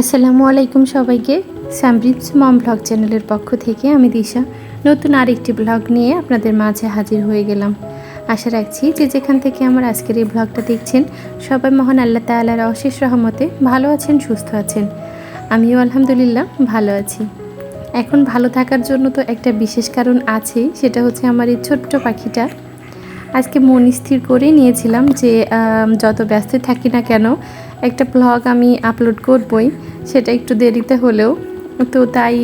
আসসালামু আলাইকুম সবাইকে। সামরিজ মম ব্লগ চ্যানেলের পক্ষ থেকে আমি দিশা। নতুন আরেকটি ব্লগ নিয়ে আপনাদের মাঝে হাজির হয়ে গেলাম। আশা রাখছি যে যেখান থেকে আমার আজকের এই ব্লগটা দেখছেন, সবাই মহান আল্লাহ তাআলার অশেষ রহমতে ভালো আছেন, সুস্থ আছেন। আমিও আলহামদুলিল্লাহ ভালো আছি। এখন ভালো থাকার জন্য তো একটা বিশেষ কারণ আছেই, সেটা হচ্ছে আমার এই ছোট্ট পাখিটা। আজকে মন স্থির করে নিয়েছিলাম যে যত ব্যস্ত থাকি না কেন একটা ব্লগ আমি আপলোড করবই, সেটা একটু দেরিতে হলেও। তো তাই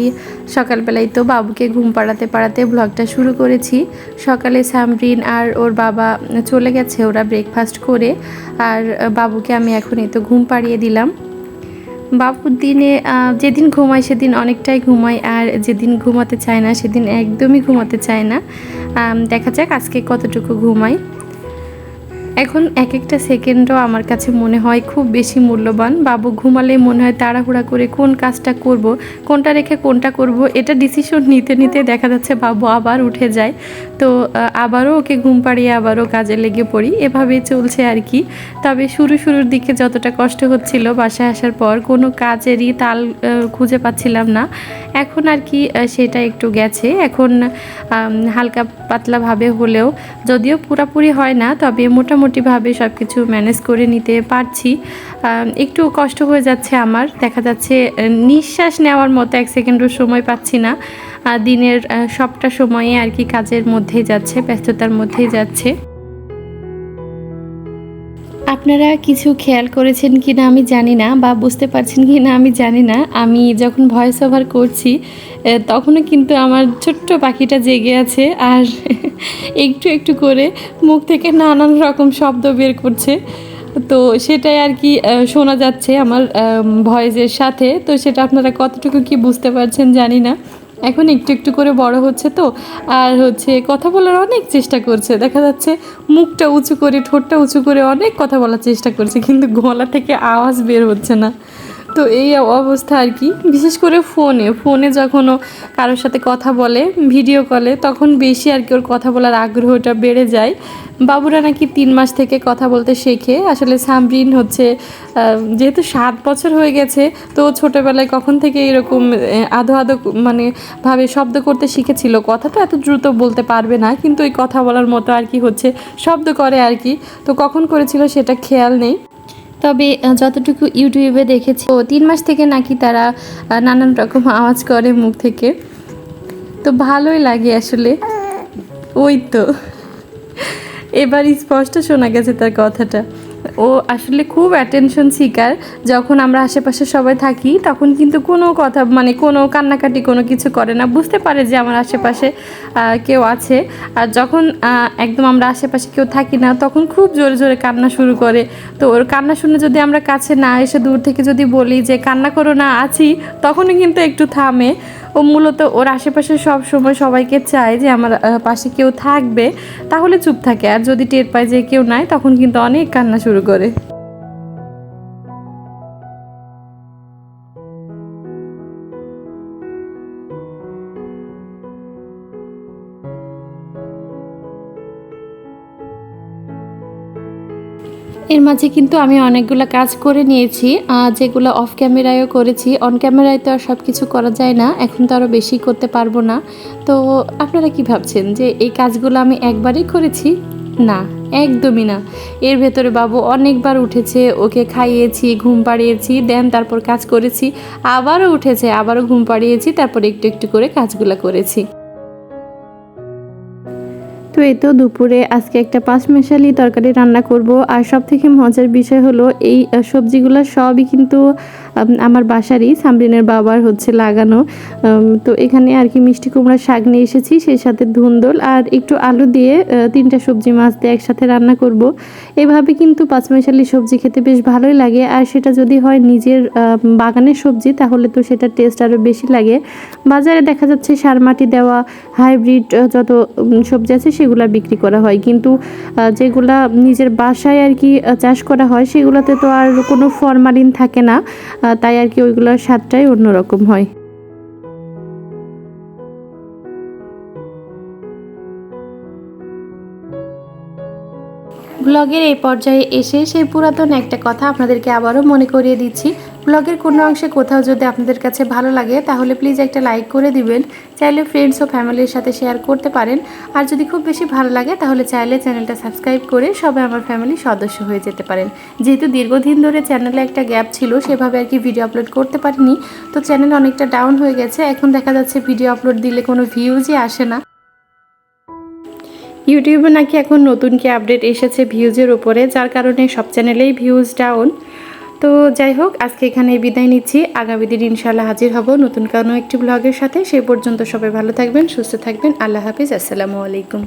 সকালবেলায় তো বাবুকে ঘুম পাড়াতে পাড়াতে ব্লগটা শুরু করেছি। সকালে সামরিন আর ওর বাবা চলে গেছে ওরা ব্রেকফাস্ট করে, আর বাবুকে আমি এখন তো ঘুম পাড়িয়ে দিলাম। বাবুর দিনে যেদিন ঘুমায় সেদিন অনেকটাই ঘুমায়, আর যেদিন ঘুমাতে চায় না সেদিন একদমই ঘুমাতে চায় না। দেখা যাক আজকে কতটুকু ঘুমায়। এখন এক একটা সেকেন্ডও আমার কাছে মনে হয় খুব বেশি মূল্যবান। বাবু ঘুমালে মনে হয় তাড়াহুড়া করে কোন কাজটা করব, কোনটা রেখে কোনটা করব, এটা ডিসিশন নিতে নিতে দেখা যাচ্ছে বাবু আবার উঠে যায়। তো আবারও ওকে ঘুম পাড়িয়ে আবারও কাজে লেগে পড়ি। এভাবে চলছে আর কি। তবে শুরু শুরুর দিকে যতটা কষ্ট হচ্ছিল বাসায় আসার পর কোনো কাজেরই তাল খুঁজে পাচ্ছিলাম না। এখন আর কি সেটা একটু গেছে। এখন হালকা পাতলাভাবে হলেও যদিও পুরাপুরি হয় না, তবে মোটামুটিভাবে সব কিছু ম্যানেজ করে নিতে পারছি। একটু কষ্ট হয়ে যাচ্ছে আমার। দেখা যাচ্ছে নিঃশ্বাস নেওয়ার মতো এক সেকেন্ডও সময় পাচ্ছি না। দিনের সবটা সময়ে আর কি কাজের মধ্যেই যাচ্ছে, ব্যস্ততার মধ্যেই যাচ্ছে। আপনারা কিছু খেয়াল করেছেন কি না আমি জানি না বা বুঝতে পারছেন কি না আমি জানি না। আমি যখন ভয়েস ওভার করছি তখনও কিন্তু আমার ছোট্ট পাখিটা জেগে আছে আর একটু একটু করে মুখ থেকে নানান রকম শব্দ বের করছে। তো সেটাই আর কি শোনা যাচ্ছে আমার ভয়েসের সাথে। তো সেটা আপনারা কতটুকু কি বুঝতে পারছেন জানি না। এখন একটু একটু করে বড় হচ্ছে তো, আর হচ্ছে কথা বলার অনেক চেষ্টা করছে। দেখা যাচ্ছে মুখটা উঁচু করে, ঠোঁটটা উঁচু করে অনেক কথা বলার চেষ্টা করছে, কিন্তু গলা থেকে আওয়াজ বের হচ্ছে না। তো এই অবস্থা আর কি। বিশেষ করে ফোনে ফোনে যখন ও কারোর সাথে কথা বলে ভিডিও কলে তখন বেশি আর কি ওর কথা বলার আগ্রহটা বেড়ে যায়। বাবুরা নাকি তিন মাস থেকে কথা বলতে শেখে। আসলে সামরিন হচ্ছে যেহেতু সাত বছর হয়ে গেছে, তো ছোটোবেলায় কখন থেকে এরকম আধো আধো মানে ভাবে শব্দ করতে শিখেছিল। কথা তো এত দ্রুত বলতে পারবে না, কিন্তু ওই কথা বলার মতো আর কি হচ্ছে, শব্দ করে আর কি। তো কখন করেছিল সেটা খেয়াল নেই। তবে যতটুকু ইউটিউবে দেখেছি, ও তিন মাস থেকে নাকি তারা নানান রকম আওয়াজ করে মুখ থেকে। তো ভালোই লাগে আসলে। ওই তো। এবার স্পষ্ট শোনা গেছে তার কথাটা। ও আসলে খুব অ্যাটেনশন সিকার যখন আমরা আশেপাশে সবাই থাকি, তখন কিন্তু কোনো কথা মানে কোনো কান্নাকাটি, কোনো কিছু করে না। বুঝতে পারে যে আমার আশেপাশে কেউ আছে। আর যখন একদম আমরা আশেপাশে কেউ থাকি না, তখন খুব জোরে জোরে কান্না শুরু করে। তো ওর কান্না শুনে যদি আমরা কাছে না এসে দূর থেকে যদি বলি যে, কান্না করো না, আছি তখনই কিন্তু একটু থামে। ও মূলত ওর আশেপাশে সব সময় সবাইকে চায় যে আমার পাশে কেউ থাকবে, তাহলে চুপ থাকে। আর যদি টের পায় যে কেউ নাই, তখন কিন্তু অনেক কান্না শুরু করে। এর মাঝে কিন্তু আমি অনেকগুলো কাজ করে নিয়েছি যেগুলো অফ ক্যামেরায়ও করেছি। অন ক্যামেরায় তো আর সব কিছু করা যায় না, এখন তো আরও বেশি করতে পারব না। তো আপনারা কি ভাবছেন যে এই কাজগুলো আমি একবারই করেছি? না, একদমই না। এর ভেতরে বাবু অনেকবার উঠেছে, ওকে খাইয়েছি, ঘুম পাড়িয়েছি, দেন তারপর কাজ করেছি, আবারও উঠেছে, আবারও ঘুম পাড়িয়েছি, তারপর একটু একটু করে কাজগুলো করেছি। তো এই তো দুপুরে আজকে একটা পাঁচ মেশালি তরকারি রান্না করব। আর সব থেকে মজার বিষয় হলো এই সবজিগুলো সবই কিন্তু আমার বাসারই, সামরিনের বাবার হচ্ছে লাগানো। তো এখানে আর কি মিষ্টি কুমড়া শাক নিয়ে এসেছি, সেই সাথে ধুন্দল আর একটু আলু দিয়ে তিনটা সবজি মাছ দিয়ে একসাথে রান্না করব। এভাবে কিন্তু পাঁচমেশালি সবজি খেতে বেশ ভালোই লাগে। আর সেটা যদি হয় নিজের বাগানের সবজি, তাহলে তো সেটার টেস্ট আরও বেশি লাগে। বাজারে দেখা যাচ্ছে সার মাটি দেওয়া, হাইব্রিড যত সবজি আছে সেগুলো বিক্রি করা হয়। কিন্তু যেগুলা নিজের বাসায় আর কি চাষ করা হয়, সেগুলোতে তো আর কোনো ফরমালিন থাকে না তাই আর কি ওইগুলোর স্বাদটাই অন্যরকম হয়। ব্লগের এই পর্যায়ে এসে সেই পুরাতন একটা কথা আপনাদেরকে আবারও মনে করিয়ে দিচ্ছি। ব্লগের কোনো অংশে কোথাও যদি আপনাদের কাছে ভালো লাগে, তাহলে প্লিজ একটা লাইক করে দিবেন। চাইলে ফ্রেন্ডস ও ফ্যামিলির সাথে শেয়ার করতে পারেন। আর যদি খুব বেশি ভালো লাগে, তাহলে চাইলে চ্যানেলটা সাবস্ক্রাইব করে সবাই আমার ফ্যামিলির সদস্য হয়ে যেতে পারেন। যেহেতু দীর্ঘদিন ধরে চ্যানেলে একটা গ্যাপ ছিল, সেভাবে আর কি ভিডিও আপলোড করতে পারিনি। তো চ্যানেল অনেকটা ডাউন হয়ে গেছে। এখন দেখা যাচ্ছে ভিডিও আপলোড দিলে কোনো ভিউজই আসে না। ইউটিউবে নাকি এখন নতুন কি আপডেট এসেছে ভিউজের উপরে, যার কারণে সব চ্যানেলেই ভিউজ ডাউন তো যাই হোক, আজকে এখানে বিদায় নিচ্ছি। আগামী দিন ইনশাল্লাহ হাজির হব নতুন কোনো একটি ব্লগের সাথে। সেই পর্যন্ত সবাই ভালো থাকবেন, সুস্থ থাকবেন। আল্লাহ হাফিজ, আসসালামু আলাইকুম।